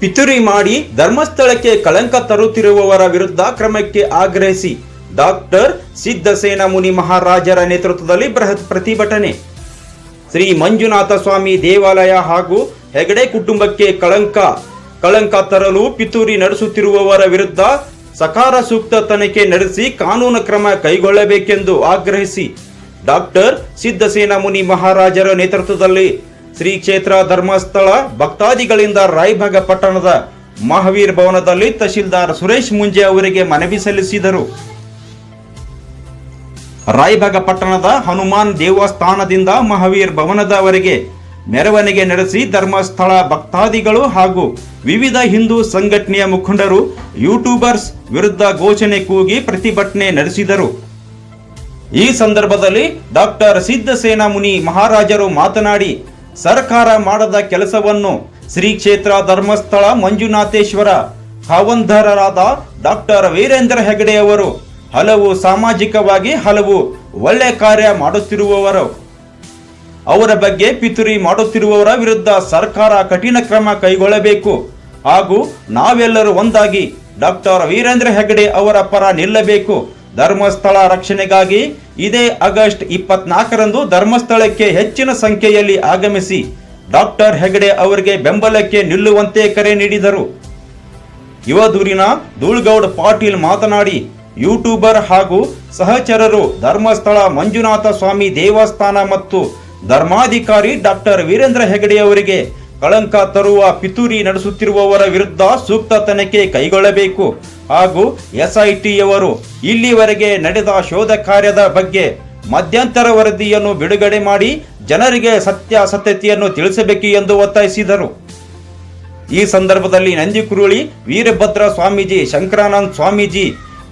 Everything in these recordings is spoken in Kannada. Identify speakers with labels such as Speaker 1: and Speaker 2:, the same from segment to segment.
Speaker 1: ಪಿತುರಿ ಮಾಡಿ ಧರ್ಮಸ್ಥಳಕ್ಕೆ ಕಳಂಕ ತರುತ್ತಿರುವವರ ವಿರುದ್ಧ ಕ್ರಮಕ್ಕೆ ಆಗ್ರಹಿಸಿ. ಡಾಕ್ಟರ್ ಸಿದ್ಧಸೇನ ಮುನಿ ಮಹಾರಾಜರ ನೇತೃತ್ವದಲ್ಲಿ ಬೃಹತ್ ಪ್ರತಿಭಟನೆ. ಶ್ರೀ ಮಂಜುನಾಥ ಸ್ವಾಮಿ ದೇವಾಲಯ ಹಾಗೂ ಹೆಗಡೆ ಕುಟುಂಬಕ್ಕೆ ಕಳಂಕ ಕಳಂಕ ತರಲು ಪಿತೂರಿ ನಡೆಸುತ್ತಿರುವವರ ವಿರುದ್ಧ ಸಕಾರ ಸೂಕ್ತ ತನಿಖೆ ನಡೆಸಿ ಕಾನೂನು ಕ್ರಮ ಕೈಗೊಳ್ಳಬೇಕೆಂದು ಆಗ್ರಹಿಸಿ. ಡಾಕ್ಟರ್ ಸಿದ್ಧಸೇನ ಮುನಿ ಮಹಾರಾಜರ ನೇತೃತ್ವದಲ್ಲಿ ಶ್ರೀ ಕ್ಷೇತ್ರ ಧರ್ಮಸ್ಥಳ ಭಕ್ತಾದಿಗಳಿಂದ ರಾಯಭಾಗ ಪಟ್ಟಣದ ಮಹಾವೀರ್ ಭವನದಲ್ಲಿ ತಹಶೀಲ್ದಾರ್ ಸುರೇಶ್ ಮುಂಜೆ ಅವರಿಗೆ ಮನವಿ ಸಲ್ಲಿಸಿದರು. ರಾಯಭಾಗ ಪಟ್ಟಣದ ಹನುಮಾನ್ ದೇವಸ್ಥಾನದಿಂದ ಮಹಾವೀರ್ ಭವನದವರೆಗೆ ಮೆರವಣಿಗೆ ನಡೆಸಿ ಧರ್ಮಸ್ಥಳ ಭಕ್ತಾದಿಗಳು ಹಾಗೂ ವಿವಿಧ ಹಿಂದೂ ಸಂಘಟನೆಯ ಮುಖಂಡರು, ಯೂಟ್ಯೂಬರ್ಸ್ ವಿರುದ್ಧ ಘೋಷಣೆ ಕೂಗಿ ಪ್ರತಿಭಟನೆ ನಡೆಸಿದರು. ಈ ಸಂದರ್ಭದಲ್ಲಿ ಡಾಕ್ಟರ್ ಸಿದ್ಧಸೇನಾ ಮುನಿ ಮಹಾರಾಜರು ಮಾತನಾಡಿ ಸರ್ಕಾರ ಮಾಡದ ಕೆಲಸವನ್ನು ಶ್ರೀ ಕ್ಷೇತ್ರ ಧರ್ಮಸ್ಥಳ ಮಂಜುನಾಥೇಶ್ವರ ಹಾವಂಧರರಾದ ಡಾಕ್ಟರ್ ವೀರೇಂದ್ರ ಹೆಗಡೆ ಅವರು ಹಲವು ಸಾಮಾಜಿಕವಾಗಿ ಹಲವು ಒಳ್ಳೆ ಕಾರ್ಯ ಮಾಡುತ್ತಿರುವವರು. ಅವರ ಬಗ್ಗೆ ಪಿತುರಿ ಮಾಡುತ್ತಿರುವವರ ವಿರುದ್ಧ ಸರ್ಕಾರ ಕಠಿಣ ಕ್ರಮ ಕೈಗೊಳ್ಳಬೇಕು. ಹಾಗೂ ನಾವೆಲ್ಲರೂ ಒಂದಾಗಿ ಡಾಕ್ಟರ್ ವೀರೇಂದ್ರ ಹೆಗಡೆ ಅವರ ಪರ ನಿಲ್ಲಬೇಕು. ಧರ್ಮಸ್ಥಳ ರಕ್ಷಣೆಗಾಗಿ ಇದೇ ಆಗಸ್ಟ್ ಇಪ್ಪತ್ನಾಲ್ಕರಂದು ಧರ್ಮಸ್ಥಳಕ್ಕೆ ಹೆಚ್ಚಿನ ಸಂಖ್ಯೆಯಲ್ಲಿ ಆಗಮಿಸಿ ಡಾಕ್ಟರ್ ಹೆಗಡೆ ಅವರಿಗೆ ಬೆಂಬಲಕ್ಕೆ ನಿಲ್ಲುವಂತೆ ಕರೆ ನೀಡಿದರು. ಯುವದೂರಿನ ಧೂಳ್ಗೌಡ್ ಪಾಟೀಲ್ ಮಾತನಾಡಿ, ಯೂಟ್ಯೂಬರ್ ಹಾಗೂ ಸಹಚರರು ಧರ್ಮಸ್ಥಳ ಮಂಜುನಾಥ ಸ್ವಾಮಿ ದೇವಸ್ಥಾನ ಮತ್ತು ಧರ್ಮಾಧಿಕಾರಿ ಡಾಕ್ಟರ್ ವೀರೇಂದ್ರ ಹೆಗಡೆ ಅವರಿಗೆ ಕಳಂಕ ತರುವ ಪಿತೂರಿ ನಡೆಸುತ್ತಿರುವವರ ವಿರುದ್ಧ ಸೂಕ್ತ ತನಿಖೆ ಕೈಗೊಳ್ಳಬೇಕು. ಹಾಗೂ ಎಸ್ಐಟಿಯವರು ಇಲ್ಲಿವರೆಗೆ ನಡೆದ ಶೋಧ ಕಾರ್ಯದ ಬಗ್ಗೆ ಮಧ್ಯಂತರ ವರದಿಯನ್ನು ಬಿಡುಗಡೆ ಮಾಡಿ ಜನರಿಗೆ ಸತ್ಯಾಸತ್ಯತೆಯನ್ನು ತಿಳಿಸಬೇಕು ಎಂದು ಒತ್ತಾಯಿಸಿದರು. ಈ ಸಂದರ್ಭದಲ್ಲಿ ನಂದಿಕುರುಳಿ ವೀರಭದ್ರ ಸ್ವಾಮೀಜಿ, ಶಂಕರಾನಂದ್ ಸ್ವಾಮೀಜಿ,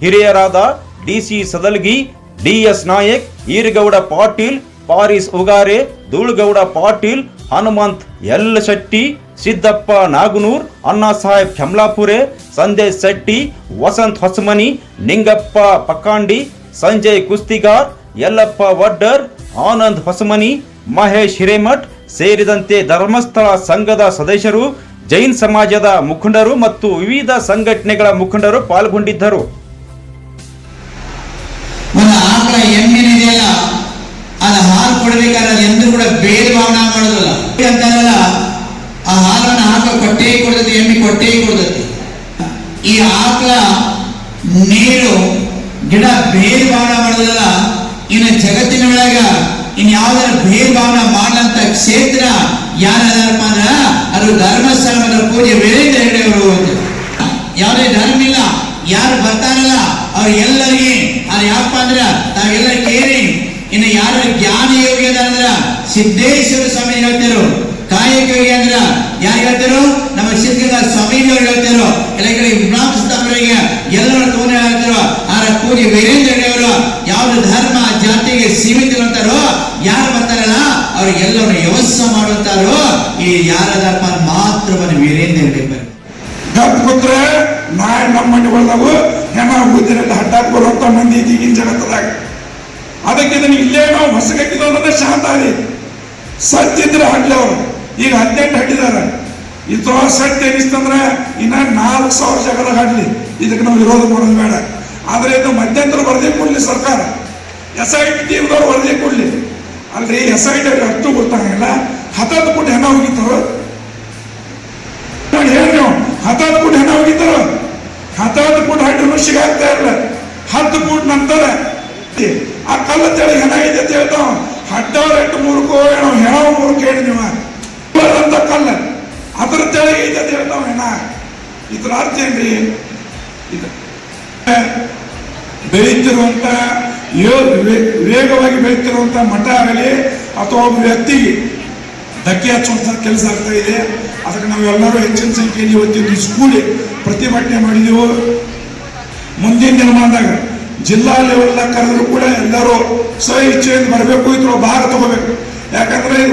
Speaker 1: ಹಿರಿಯರಾದ DC Sadalgi, DS Nayak, Eeragowda Patil, Paris Ugare, Dhoolugowda Patil, Hanumanth L Shetty Siddappa Nagnoor, Anna Saheb Kemlapure, Sandesh Shetty, Vasanth Hosamani, Ningappa Pakkandi, Sanjay Kustigar, Yallappa Vaddar Anand Hosamani, Mahesh Hiremath ಸೇರಿದಂತೆ ಧರ್ಮಸ್ಥಳ ಸಂಘದ ಸದಸ್ಯರು, ಜೈನ್ ಸಮಾಜದ ಮುಖಂಡರು ಮತ್ತು ವಿವಿಧ ಸಂಘಟನೆಗಳ ಮುಖಂಡರು ಪಾಲ್ಗೊಂಡಿದ್ದರು.
Speaker 2: ಹಾಲು ಕೊಡಬೇಕಾದ್ರೆ ಕೂಡ ಬೇರೆ ಭಾವನೆ ಮಾಡೋದಿಲ್ಲ ಅಂತಾರಲ್ಲ ಆ ಹಾಲನ್ನು ಆಕಳ ಕೊಟ್ಟೇ ಕೊಡ್ತೈತಿ ಎಮ್ಮಿ ಕೊಟ್ಟೇ ಕೊಡ್ತತಿ. ಈ ಆಕಳ ನೀರು, ಗಿಡ ಬೇರ್ ಭಾವನ ಮಾಡಿದ್ರಲ್ಲ ಇನ್ನು ಜಗತ್ತಿನ ಒಳಗ ಇನ್ ಯಾವ್ದಾರ ಬೇರ್ ಭಾವನ ಮಾಡಂತ ಕ್ಷೇತ್ರ ಯಾರಪ್ಪ ಅಂದ್ರ? ಅದು ಧರ್ಮಸ್ಥಳದ ಪೂಜೆ ವೇದ ಹಿಡಿಯವರು. ಯಾವುದೇ ಧರ್ಮ ಇಲ್ಲ, ಯಾರು ಬರ್ತಾರಲ್ಲ, ಅವ್ರ ಎಲ್ಲರಿಗೆ ಅದು ಯಾಕಪ್ಪ ಅಂದ್ರ? ತಾವೆಲ್ಲ ಕೇಳಿ ಇನ್ನು ಯಾರು ಜ್ಞಾನ ಯೋಗಿ ಅದ ಅಂದ್ರ? ಸಿದ್ದೇಶ್ವರ ಸ್ವಾಮಿ ಹೇಳ್ತಾರೋ ಕಾಯಕ ಯೋಗಿ ಅಂದ್ರ ಯಾರು ಹೇಳ್ತಿರು ನಮ್ಮ ಸಿದ್ಧಗಂಗಾ ಸ್ವಾಮೀಜಿಯವರು ಹೇಳ್ತಿದ್ರು ಎಲ್ಲ ಕಡೆ ವಿಭ್ರಾಂತರಿಗೆ ಎಲ್ಲರ ತೋನೆ ಹೇಳ್ತಿರೋ ಆರ ಪೂಜೆ ವೀರೇಂದ್ರ ಅವರು ಯಾವ್ದು ಧರ್ಮ ಜಾತಿಗೆ ಸೀಮಿತ ಅಂತಾರೋ, ಯಾರು ಬರ್ತಾರಲ್ಲ ಅವ್ರಿಗೆಲ್ಲರೂ ವ್ಯವಸ್ಥೆ ಮಾಡುತ್ತಾರೋ ಈ ಯಾರ ಧರ್ಮ ವೀರೇಂದ್ರ ಮನೆ
Speaker 3: ಗಪ್ ಕೂತ್ರೆ ನಾಳೆ ನಮ್ಮ ಮನೆಗಳದಾವು ಹೆಣ ಬುದ್ಧಿರಲ್ಲಿ ಹಡ್ಡಾಕ್ ಬರುವಂತ ಮಂದಿ ಈಗಿನ ಜಗತ್ತದಾಗ. ಅದಕ್ಕೆ ಇದನ್ನ ಇಲ್ಲೇ ನಾವು ಹೊಸಗಟ್ಟಿದವ್ರನ್ನ ಶಾಂತ ಆದಿ ಸತ್ತಿದ್ರೆ ಇದ್ರೆ ಹಡ್ಲಿ ಅವರು. ಈಗ ಹದಿನೆಂಟು ಹಡ್ಡಿದಾರ ಇದು ಸತ್ಯ ಎನಿಸ್ತಂದ್ರೆ ಇನ್ನ ನಾಲ್ಕು ಸಾವಿರ ಜಗಳ ಹಾಡ್ಲಿ ಇದಕ್ಕೆ ನಾವು ವಿರೋಧ ಮಾಡೋದು ಬೇಡ. ಆದ್ರೆ ಇದು ಮಧ್ಯಂತರ ವರದಿ ಕೊಡ್ಲಿ ಸರ್ಕಾರ. ಎಸ್ ಐ ಟಿ ಟೀಮ್ದವ್ರು ವರದಿ ಕೊಡ್ಲಿ. ಅಲ್ರಿ ಎಸ್ ಐ ಟಿ ಅಷ್ಟು ಗೊತ್ತಾಗಲ್ಲ ಹತ್ತತ್ತು ಪುಟ್ ಹೆಣ ಹೋಗಿತ್ತು ಹೇಳಿ ಹತ್ತ ಹತ್ತಾರು ಫುಟ್ ಹೆಣ ಹತ್ತ ಹತ್ತಾರು ಪುಟ್ ಹಣ್ಣು ಸಿಗಾಗ್ತಾ ಇರಲ್ಲ ಹತ್ತು ಪುಟ್ ನಂತರ ಆ ಕಲ್ಲ ತೆಳಿ ಹೆಣ ಇದೆ ಅಂತ ಹೇಳ್ತಾವ ಹಡ್ಡವ್ರ ಎಂಟು ಮೂರು ಏನೋ ಹೆಣ ಮೂರು ಕೇಳಿ ನೀವು. ಕಲ್ಲ. ಅದ್ರ ತಳಿ ಇದೆ ಹೇಳ್ತಾವ ಹೆಣ ಇದ್ರ ಅರ್ಥ ಏನ್ರಿ ಇದು. ಬೆಳೀತಿರುವಂತ ಯೋ- ವೇಗವಾಗಿ ಬೆಳೀತಿರುವಂತ ಮಠ ಆಗಲಿ ಅಥವಾ ಒಬ್ಬ ವ್ಯಕ್ತಿಗೆ ಧಕ್ಕೆ ಹಚ್ಚುವಂತ ಕೆಲಸ ಆಗ್ತಾ ಇದೆ. ಅದಕ್ಕೆ ನಾವೆಲ್ಲರೂ ಹೆಚ್ಚಿನ ಸಂಖ್ಯೆಯಲ್ಲಿ ಇವತ್ತಿನ ಸ್ಕೂಲಿ ಪ್ರತಿಭಟನೆ ಮಾಡಿದೆವು. ಮುಂದಿನ ದಿನಮಾನದಾಗ ಜಿಲ್ಲಾ ಲೆವೆಲ್ದಾಗ ಕರೆದ್ರು ಕೂಡ ಎಲ್ಲರೂ ಸ್ವ ಇಚ್ಛೆಯಿಂದ ಬರಬೇಕು ಇದ್ರೂ ಭಾಗ ತಗೋಬೇಕು. ಯಾಕಂದ್ರೆ